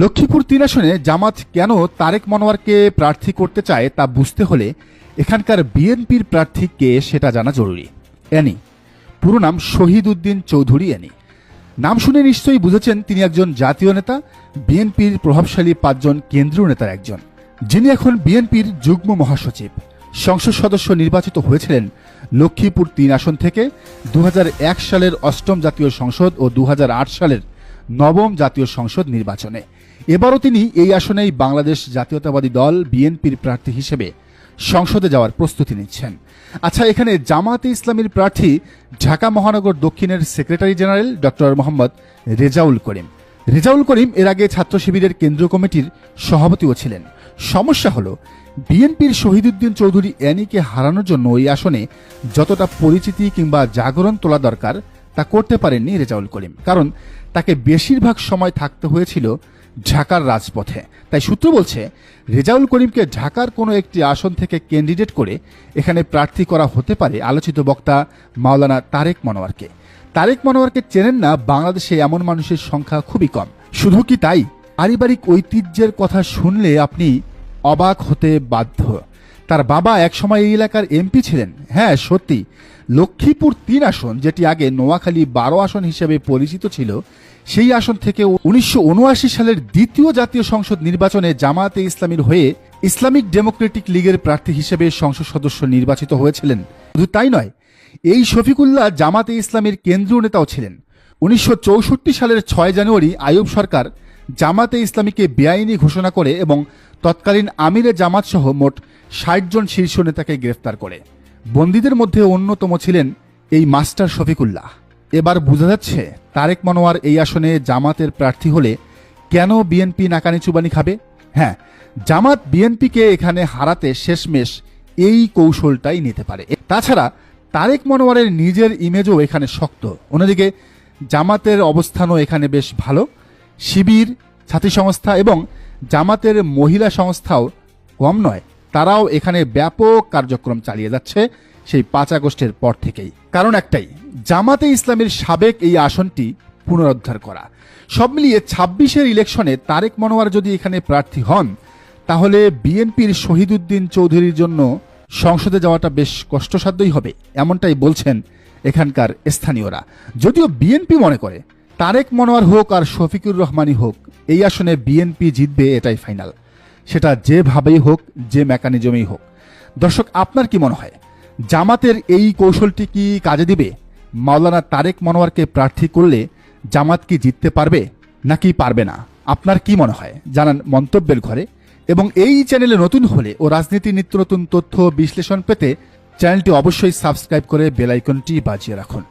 লক্ষ্মীপুর তিন আসনে জামাত কেন তারেক মনোয়ারকে প্রার্থী করতে চায় তা বুঝতে হলে এখানকার বিএনপির প্রার্থী কে সেটা জানা জরুরি। অ্যানি পুরো নাম শহীদ উদ্দিন চৌধুরী অ্যানি নাম শুনে নিশ্চয়ই বুঝেছেন তিনি একজন জাতীয় নেতা, বিএনপির প্রভাবশালী পাঁচজন কেন্দ্রীয় নেতার একজন, যিনি এখন বিএনপির যুগ্ম মহাসচিব। সংসদ সদস্য নির্বাচিত হয়েছিলেন লক্ষ্মীপুর তিন আসন থেকে দু হাজার এক সালের অষ্টম জাতীয় সংসদ ও দু হাজার আট সালের নবম জাতীয় সংসদ নির্বাচনে। এবারও তিনি এই আসনেই বাংলাদেশ জাতীয়তাবাদী দল বিএনপির প্রার্থী হিসেবে সংসদে যাওয়ার প্রস্তুতি নিচ্ছেন। আচ্ছা এখানে জামাতে ইসলামীর প্রার্থী ঢাকা মহানগর দক্ষিণের secretary general doctor Mohammad Rezaul Karim. Rezaul Karim এর আগে ছাত্র শিবিরের কেন্দ্রীয় কমিটির সভাপতিও ছিলেন। সমস্যা হলো, বিএনপির শহীদুদ্দিন চৌধুরী অ্যানিকে হারানোর জন্য ওই আসনে যতটা পরিচিতি কিংবা জাগরণ তোলা দরকার তা করতে পারেননি রেজাউল করিম। কারণ তাকে বেশিরভাগ সময় থাকতে হয়েছিল ঢাকার রাজপথে। তাই সূত্র বলছে, রেজাউল করিমকে ঢাকার কোনো একটি আসন থেকে ক্যান্ডিডেট করে এখানে প্রার্থী করা হতে পারে আলোচিত বক্তা মাওলানা তারেক মনোয়ারকে। তারেক মনোয়ারকে চেনেন না, বাংলাদেশে এমন মানুষের সংখ্যা খুবই কম। শুধু কি তাই? পারিবারিক ঐতিহ্যের কথা শুনলে আপনি অবাক হতে বাধ্য। তার বাবা একসময় এই এলাকার এমপি ছিলেন। হ্যাঁ সত্যি। লক্ষ্মীপুর তিন আসন, যেটি আগে নোয়াখালী বারো আসন হিসেবে পরিচিত ছিল, সেই আসন থেকে উনিশশো উনআশি সালের দ্বিতীয় জাতীয় সংসদ নির্বাচনে জামায়াতে ইসলামীর হয়ে ইসলামিক ডেমোক্রেটিক লীগের প্রার্থী হিসেবে সংসদ সদস্য নির্বাচিত হয়েছিলেন। শুধু তাই নয়, এই শফিকুল্লাহ জামাতে ইসলামীর কেন্দ্রীয় নেতাও ছিলেন। উনিশশো চৌষট্টি সালের ছয় জানুয়ারি আয়ুব সরকার জামাতে ইসলামীকে বেআইনি ঘোষণা করে এবং তৎকালীন আমিরে জামাত সহ মোট ষাট জন শীর্ষ নেতাকে গ্রেফতার করে। বন্দীদের মধ্যে অন্যতম ছিলেন এই মাস্টার শফিকুল্লাহ। এবার বোঝা যাচ্ছে তারেক মনোয়ার এই আসনে জামাতের প্রার্থী হলে কেন বিএনপি নাকানি চুবানি খাবে? হ্যাঁ জামাত বিএনপিকে এখানে হারাতে শেষমেশ এই কৌশলটাই নিতে পারে। তাছাড়া তারেক মনোয়ারের নিজের ইমেজও এখানে শক্ত। অন্যদিকে জামাতের অবস্থানও এখানে বেশ ভালো। শিবির, ছাত্রী সংস্থা এবং জামাতের মহিলা সংস্থাও কম নয়। তারাও এখানে ব্যাপক কার্যক্রম চালিয়ে যাচ্ছে সেই পাঁচ আগস্টের পর থেকেই। কারণ একটাই, জামাতে ইসলামের সাবেক এই আসনটি পুনরুদ্ধার করা। সব মিলিয়ে ছাব্বিশের ইলেকশনে তারেক মনোয়ার যদি এখানে প্রার্থী হন, তাহলে বিএনপির শহীদুদ্দিন চৌধুরীর জন্য সংসদে যাওয়াটা বেশ কষ্টসাধ্যই হবে, এমনটাই বলছেন এখানকার স্থানীয়রা। যদিও বিএনপি মনে করে, তারেক মনোয়ার হোক আর শফিকুর রহমানই হোক, এই আসনে বিএনপি জিতবে এটাই ফাইনাল। সেটা যেভাবেই হোক, যে মেকানিজমেই হোক। দর্শক, আপনার কি মনে হয়, জামাতের এই কৌশলটি কি কাজে দিবে? মাওলানা তারেক মনোয়ারকে প্রার্থী করলে জামাত কি জিততে পারবে, নাকি পারবে না? আপনার কি মনে হয়? জানান মন্তব্যের ঘরে। এবং এই চ্যানেলে নতুন হলে ও রাজনীতি, নিত্য নতুন তথ্য বিশ্লেষণ পেতে চ্যানেলটি অবশ্যই সাবস্ক্রাইব করে বেলাইকনটি বাজিয়ে রাখুন।